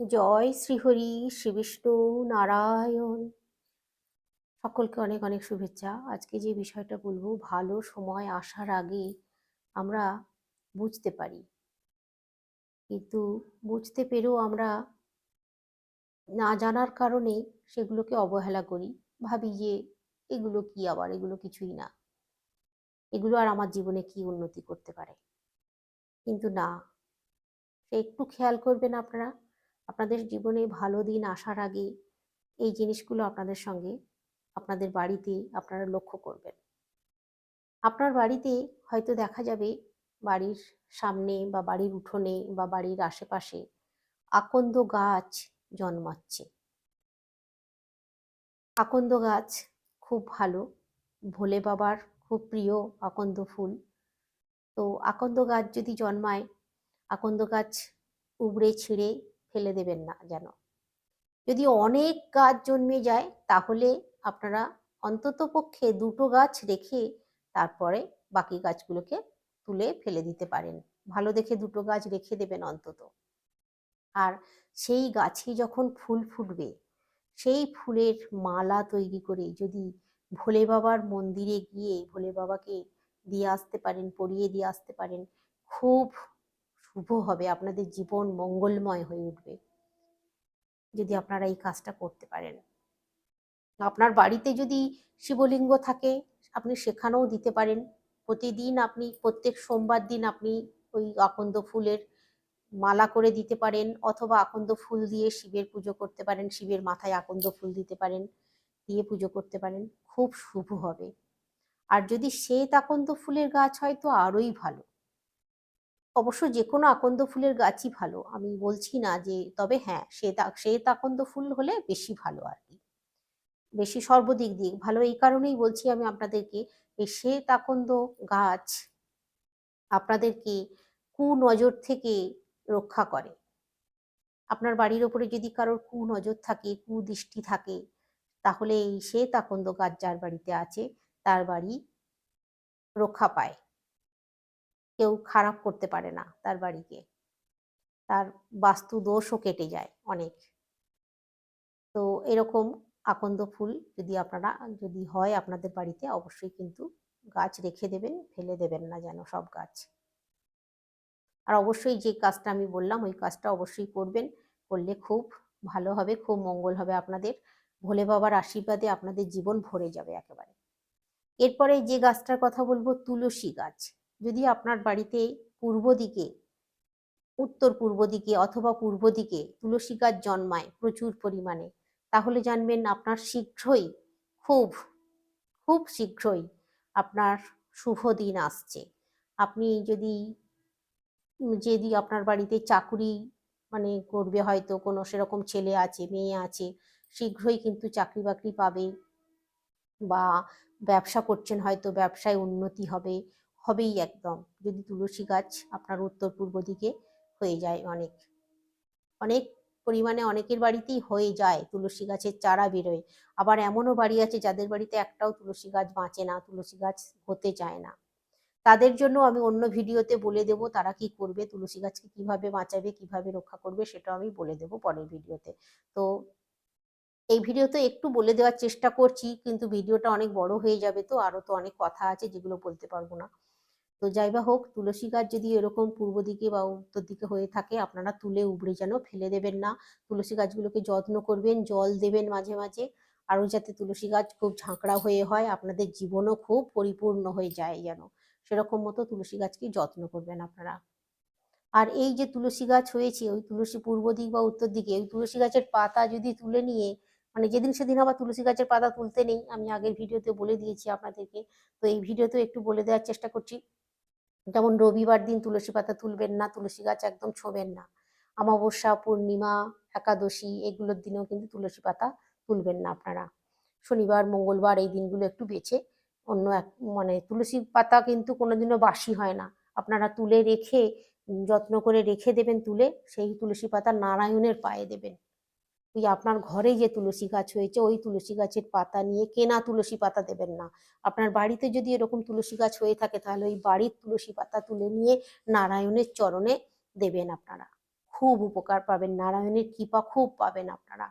জয় শ্রীহরি, শ্রী বিষ্ণু নারায়ণ। সকলকে অনেক অনেক শুভেচ্ছা। আজকে যে বিষয়টা বলব, ভালো সময় আসার আগে আমরা বুঝতে পারি। কিন্তু বুঝতে পেরেও আমরা না জানার কারণে সেগুলোকে অবহেলা করি। ভাবি যে এগুলো কি আবার? এগুলো কিছুই না। এগুলো আর আমার জীবনে কি উন্নতি করতে পারে? কিন্তু না। একটু খেয়াল করবেন আপনারা। আপনাদের জীবনে ভালো দিন আসার আগে এই জিনিসগুলো আপনাদের সঙ্গে আপনাদের বাড়িতে আপনারা লক্ষ্য করবেন। আপনার বাড়িতে হয়তো দেখা যাবে বাড়ির সামনে বা বাড়ির উঠোনে বা বাড়ির আশেপাশে আকন্দ গাছ জন্মাচ্ছে। আকন্দ গাছ খুব ভালো, ভোলে বাবার খুব প্রিয় আকন্দ ফুল। তো আকন্দ গাছ যদি জন্মায়, আকন্দ গাছ উবড়ে ছিঁড়ে ফেলে দেবেন না যেন। যদি অনেক গাছ জন্মে যায়, তাহলে আপনারা অন্তত পক্ষে দুটো গাছ রেখে তারপরে বাকি গাছগুলোকে তুলে ফেলে দিতে পারেন। ভালো দেখে দুটো গাছ রেখে দেবেন অন্তত। আর সেই গাছে যখন ফুল ফুটবে, সেই ফুলের মালা তৈরি করে যদি ভোলে বাবার মন্দিরে গিয়ে ভোলে বাবাকে দিয়ে আসতে পারেন, পরিয়ে দিয়ে আসতে পারেন, খুব শুভ হবে, আপনাদের জীবন মঙ্গলময় হয়ে উঠবে। যদি আপনারা এই কাজটা করতে পারেন। আপনার বাড়িতে যদি শিবলিঙ্গ থাকে, আপনি সেখানেও দিতে পারেন। প্রতিদিন আপনি, প্রত্যেক সোমবার দিন আপনি ওই আকন্দ ফুলের মালা করে দিতে পারেন, অথবা আকন্দ ফুল দিয়ে শিবের পুজো করতে পারেন, শিবের মাথায় আকন্দ ফুল দিতে পারেন, দিয়ে পুজো করতে পারেন। খুব শুভ হবে। আর যদি শ্বেত আকন্দ ফুলের গাছ হয়, তো আরোই ভালো। অবশ্য যে কোনো আকন্দ ফুলের গাছই ভালো। আমি বলছি না যে, তবে হ্যাঁ শ্বেত শ্বেত আকন্দ ফুল হলে বেশি ভালো আর কি। বেশি সর্বদিক দিক। ভালো এই কারণেই বলছি আমি আপনাদেরকে এই শ্বেত আকন্দ গাছ আপনাদেরকে কুনজর থেকে রক্ষা করে। আপনার বাড়ির ওপরে যদি কারোর কুনজর থাকে কুদৃষ্টি থাকে, তাহলে এই শ্বেত আকন্দ গাছ যার বাড়িতে আছে, তার বাড়ি রক্ষা পায়। কেউ খারাপ করতে পারে না তার বাড়িকে। তার বাস্তু দোষও কেটে যায় অনেক। তো এরকম আকন্দ ফুল যদি আপনারা, যদি হয় আপনাদের বাড়িতে, অবশ্যই কিন্তু গাছ রেখে দেবেন, ফেলে দেবেন না যেন সব গাছ। আর অবশ্যই যে কাজটা আমি বললাম, ওই কাজটা অবশ্যই করবেন। করলে খুব ভালো হবে, খুব মঙ্গল হবে আপনাদের। ভোলে বাবার আশীর্বাদে আপনাদের জীবন ভরে যাবে একেবারে। এরপরে যে গাছটার কথা বলব, তুলসী গাছ। যদি আপনার বাড়িতে পূর্ব দিকে, উত্তর পূর্ব দিকে অথবা পূর্ব দিকে তুলসী গাছ জন্মায় প্রচুর পরিমাণে, তাহলে জানবেন আপনার শীঘ্রই খুব খুব শীঘ্রই আপনার শুভ দিন আসছে। আপনি যদি যদি আপনার বাড়িতে চাকুরি মানে করবে হয়তো, কোনো সেরকম ছেলে আছে, মেয়ে আছে, শীঘ্রই কিন্তু চাকরি বাকরি পাবে বা ব্যবসা করছেন হয়তো, ব্যবসায় উন্নতি হবে হবেই একদম। যদি তুলসী গাছ আপনার উত্তর পূর্ব দিকে হয়ে যায় অনেক। অনেক পরিমাণে অনেকের বাড়িতেই হয়ে যায় তুলসী গাছের চারা বেরোয়। আবার এমনও বাড়ি আছে যাদের বাড়িতে একটাও তুলসী গাছ বাঁচে না, তুলসী গাছ হতে চায় না। তাদের জন্য আমি অন্য ভিডিওতে বলে দেব তারা কি করবে, তুলসী গাছকে কীভাবে বাঁচাবে, কীভাবে রক্ষা করবে সেটা আমি বলে দেব পরের ভিডিওতে। তো এই ভিডিওতে একটু বলে দেওয়ার চেষ্টা করছি, কিন্তু ভিডিওটা অনেক বড় হয়ে যাবে তো, আরও তো অনেক কথা আছে যেগুলো বলতে পারব না। তো যাই বা হোক, তুলসী গাছ যদি এরকম পূর্ব দিকে বা উত্তর দিকে হয়ে থাকে, আপনারা তুলে উবড়ে যেন ফেলে দেবেন না। তুলসী গাছগুলোকে যত্ন করবেন, জল দেবেন মাঝে মাঝে। আরও যাতে তুলসী গাছ খুব ঝাঁকড়া হয়ে হয়, আপনাদের জীবনও খুব পরিপূর্ণ হয়ে যায় যেন। সেরকম মতো তুলসী গাছকে যত্ন করবেন আপনারা। আর এই যে তুলসী গাছ হয়েছে, ওই তুলসী পূর্ব দিক বা উত্তর দিকে, ওই তুলসী গাছের পাতা যদি তুলে নিয়ে মানে যেদিন সেদিন আবার তুলসী গাছের পাতা তুলতে নেই, আমি আগের ভিডিওতে বলে দিয়েছি আপনাদেরকে। তো এই ভিডিওতে একটু বলে দেওয়ার চেষ্টা করছি। যেমন রবিবার দিন তুলসী পাতা তুলবেন না, তুলসী গাছ একদম ছোবেন না। অমাবস্যা, পূর্ণিমা, একাদশী এগুলোর দিনেও কিন্তু তুলসী পাতা তুলবেন না আপনারা। শনিবার, মঙ্গলবার এই দিনগুলো একটু বেছে অন্য এক মানে তুলসী পাতা কিন্তু কোনোদিনও বাসি হয় না। আপনারা তুলে রেখে, যত্ন করে রেখে দেবেন তুলে, সেই তুলসী পাতা নারায়ণের পায়ে দেবেন। ওই আপনার ঘরে যে তুলসী গাছ হয়েছে, ওই তুলসী গাছের পাতা নিয়ে কেনা তুলসী পাতা দেবেন না। আপনার বাড়িতে যদি এরকম তুলসী গাছ হয়ে থাকে, তাহলে ওই বাড়ির তুলসী পাতা তুলে নিয়ে নারায়ণের চরণে দেবেন আপনারা। খুব উপকার পাবেন, নারায়ণের কৃপা খুব পাবেন আপনারা।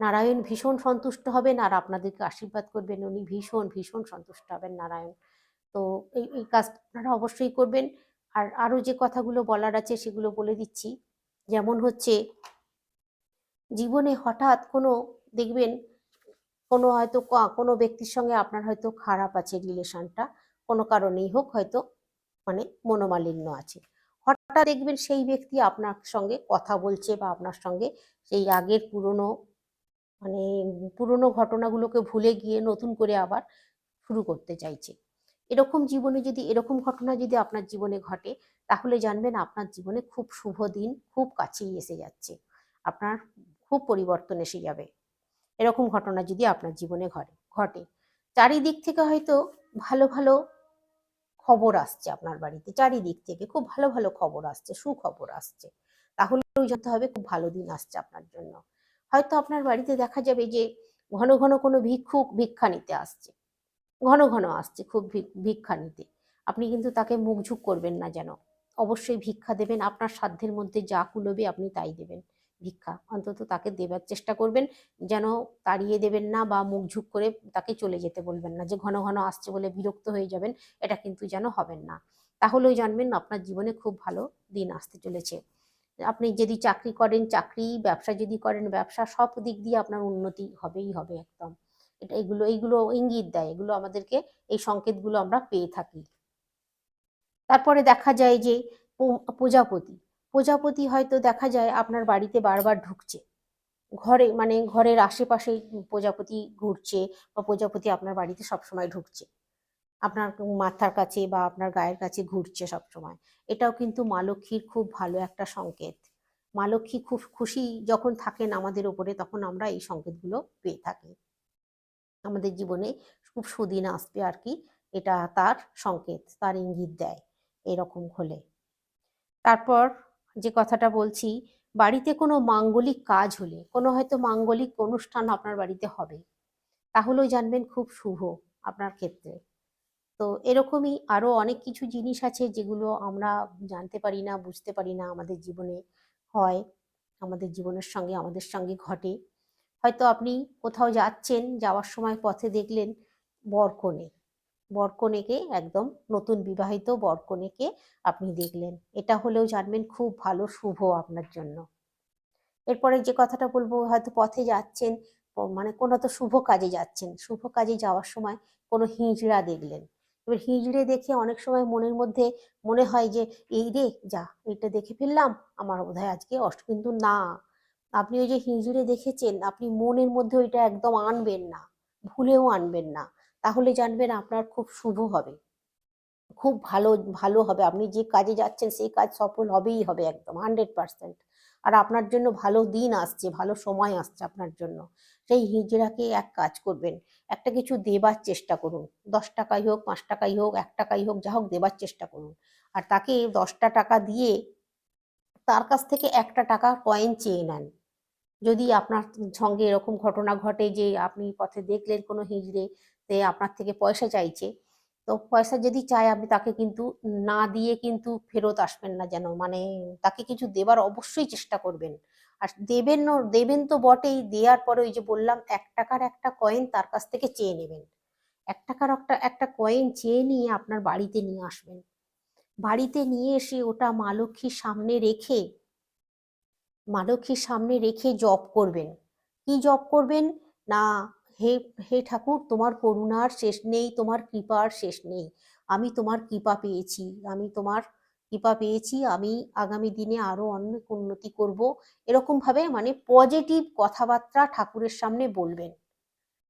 নারায়ণ ভীষণ সন্তুষ্ট হবেন আর আপনাদেরকে আশীর্বাদ করবেন। উনি ভীষণ ভীষণ সন্তুষ্ট হবেন নারায়ণ। তো এই এই কাজ আপনারা অবশ্যই করবেন। আর আরও যে কথাগুলো বলার আছে, সেগুলো বলে দিচ্ছি। যেমন হচ্ছে জীবনে হঠাৎ কোনো, দেখবেন কোনো হয়তো কোনো ব্যক্তির সঙ্গে আপনার হয়তো খারাপ আছে রিলেশনটা, কোনো কারণেই হোক হয়তো মানে মনোমালিন্য আছে। হঠাৎ দেখবেন সেই ব্যক্তি আপনার সঙ্গে কথা বলছে বা আপনার সঙ্গে সেই আগের পুরনো মানে পুরনো ঘটনাগুলোকে ভুলে গিয়ে নতুন করে আবার শুরু করতে চাইছে। এরকম জীবনে যদি, এরকম ঘটনা যদি আপনার জীবনে ঘটে, তাহলে জানবেন আপনার জীবনে খুব শুভ দিন, খুব কাছেই এসে যাচ্ছে। আপনার খুব পরিবর্তন এসে যাবে। এরকম ঘটনা যদি আপনার জীবনে ঘটে ঘটে, চারিদিক থেকে হয়তো ভালো ভালো খবর আসছে আপনার বাড়িতে, চারিদিক থেকে খুব ভালো ভালো খবর আসছে, সুখবর আসছে, তাহলে জানতে হবে খুব ভালো দিন আসছে আপনার জন্য। হয়তো আপনার বাড়িতে দেখা যাবে যে ঘন ঘন কোনো ভিক্ষুক ভিক্ষা নিতে আসছে। ঘন ঘন আসছে খুব ভিক- ভিক্ষা নিতে। আপনি কিন্তু তাকে মুখঝুঁক করবেন না যেন। অবশ্যই ভিক্ষা দেবেন, আপনার সাধ্যের মধ্যে যা কুলোবে আপনি তাই দেবেন। ভিক্ষা। অন্তত তাকে দেবার চেষ্টা করবেন, যেন তাড়িয়ে দেবেন না বা মুখ ঝুঁক করে তাকে চলে যেতে বলবেন না। যে ঘন ঘন আসছে বলে বিরক্ত হয়ে যাবেন, এটা কিন্তু যেন হবেন না। তাহলেও জানবেন আপনার জীবনে খুব ভালো দিন আসতে চলেছে। আপনি যদি চাকরি করেন, চাকরি, ব্যবসা যদি করেন, ব্যবসা সব দিক দিয়ে আপনার উন্নতি হবেই হবে একদম। এটা এগুলো এইগুলো ইঙ্গিত দেয়, এগুলো আমাদেরকে এই সংকেতগুলো আমরা পেয়ে থাকি। তারপরে দেখা যায় যে প্রজাপতি প্রজাপতি হয়তো দেখা যায় আপনার বাড়িতে বারবার ঢুকছে। ঘরে মানে ঘরের আশেপাশে প্রজাপতি ঘুরছে বা প্রজাপতি আপনার বাড়িতে সবসময় ঢুকছে। আপনার মাথার কাছে বা আপনার গায়ের কাছে ঘুরছে সবসময়। এটাও কিন্তু মা লক্ষ্মীর খুব ভালো একটা সংকেত। মা লক্ষ্মী খুব খুশি যখন থাকেন আমাদের ওপরে, তখন আমরা এই সংকেতগুলো পেয়ে থাকি। আমাদের জীবনে খুব সুদিন আসবে আর কি, এটা তার সংকেত, তার ইঙ্গিত দেয়, এরকম হলে। তারপর যে কথাটা বলছি, বাড়িতে কোনো মাঙ্গলিক কাজ হলে, কোনো হয়তো মাঙ্গলিক অনুষ্ঠান আপনার বাড়িতে হবে, তাহলেও জানবেন খুব শুভ আপনার ক্ষেত্রে। তো এরকমই আরও অনেক কিছু জিনিস আছে যেগুলো আমরা জানতে পারি না, বুঝতে পারি না আমাদের জীবনে হয়, আমাদের জীবনের সঙ্গে, আমাদের সঙ্গে ঘটে। হয়তো আপনি কোথাও যাচ্ছেন, যাওয়ার সময় পথে দেখলেন বরকনে বরকনেকে, একদম নতুন বিবাহিত বরকনেকে আপনি দেখলেন। এটা হলেও জানবেন খুব ভালো শুভ আপনার জন্য। এরপরে যে কথাটা বলব, হয়তো পথে যাচ্ছেন মানে কোনো তো শুভ কাজে যাচ্ছেন। শুভ কাজে যাওয়ার সময় কোনো হিজড়া দেখলেন। এবার হিজড়ে দেখে অনেক সময় মনের মধ্যে মনে হয় যে, এই রে, যা, এটা দেখে ফেললাম, আমার বোধহয় আজকে অষ্ট কিন্তু না। আপনি ওই যে হিজড়ে দেখেছেন, আপনি মনের মধ্যে ওইটা একদম আনবেন না, ভুলেও আনবেন না। তাহলে জানবেন আপনার খুব শুভ হবে। খুব ভালো ভালো হবে। আপনি যে কাজে যাচ্ছেন, সেই কাজ সফল হবেই হবে একদম, হান্ড্রেড পার্সেন্ট। আর আপনার জন্য ভালো দিন আসছে, ভালো সময় আসছে আপনার জন্য। সেই হিজড়াকে এক কাজ করবেন, একটা কিছু দেবার চেষ্টা করুন। দশ টাকাই হোক, পাঁচ টাকাই হোক, এক টাকাই হোক, যা হোক দেবার চেষ্টা করুন। আর তাকে দশটা টাকা দিয়ে তার কাছ থেকে একটা টাকা কয়েন চেয়ে নেন। যদি আপনার সঙ্গে এরকম ঘটনা ঘটে যে আপনি পথে দেখলেন কোনো হিজড়ে তে আপনার থেকে পয়সা চাইছে। তো পয়সা যদি চায় আপনি তাকে কিন্তু না দিয়ে কিন্তু ফেরত আসবেন না যেন। মানে তাকে কিছু দেবার অবশ্যই চেষ্টা করবেন। আর দেবেন দেবেন তো বটেই। দেওয়ার পরে ওই যে বললাম, এক টাকার একটা কয়েন তার কাছ থেকে চেয়ে নেবেন। এক টাকার একটা একটা কয়েন চেয়ে নিয়ে আপনার বাড়িতে নিয়ে আসবেন। বাড়িতে নিয়ে এসে ওটা মা লক্ষ্মীর সামনে রেখে মা লক্ষ্মীর সামনে রেখে জপ করবেন। কি জপ করবেন? না হে হে ঠাকুর, তোমার করুণার শেষ নেই, তোমার কৃপার শেষ নেই। আমি তোমার কৃপা পেয়েছি, আমি তোমার কৃপা পেয়েছি, আমি আগামী দিনে আরও অনেক উন্নতি করব। এরকম ভাবে মানে পজিটিভ কথাবার্তা ঠাকুরের সামনে বলবেন।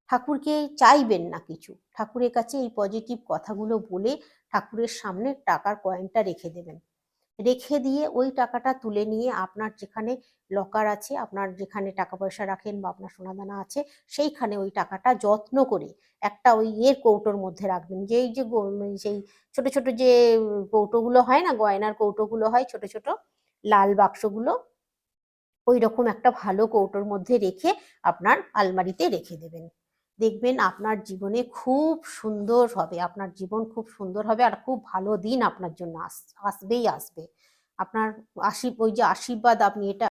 ঠাকুরকে চাইবেন না কিছু। ঠাকুরের কাছে এই পজিটিভ কথাগুলো বলে ঠাকুরের সামনে টাকার কয়েনটা রেখে দেবেন। রেখে দিয়ে ওই টাকাটা তুলে নিয়ে আপনার যেখানে লকার আছে, আপনার যেখানে টাকা পয়সা রাখেন বা আপনার সোনাদানা আছে, সেইখানে ওই টাকাটা যত্ন করে একটা ওই এর কৌটোর মধ্যে রাখবেন। যেই যে সেই ছোট ছোট যে কৌটোগুলো হয় না, গয়নার কৌটোগুলো হয়, ছোট ছোট লাল বাক্সগুলো ওই রকম একটা ভালো কৌটোর মধ্যে রেখে আপনার আলমারিতে রেখে দেবেন। দেখবেন আপনার জীবনে খুব সুন্দর হবে, আপনার জীবন খুব সুন্দর হবে আর খুব ভালো দিন আপনার জন্য আস- আসবেই আসবে। আপনার আশীর্ ওই যে আশীর্বাদ আপনি এটা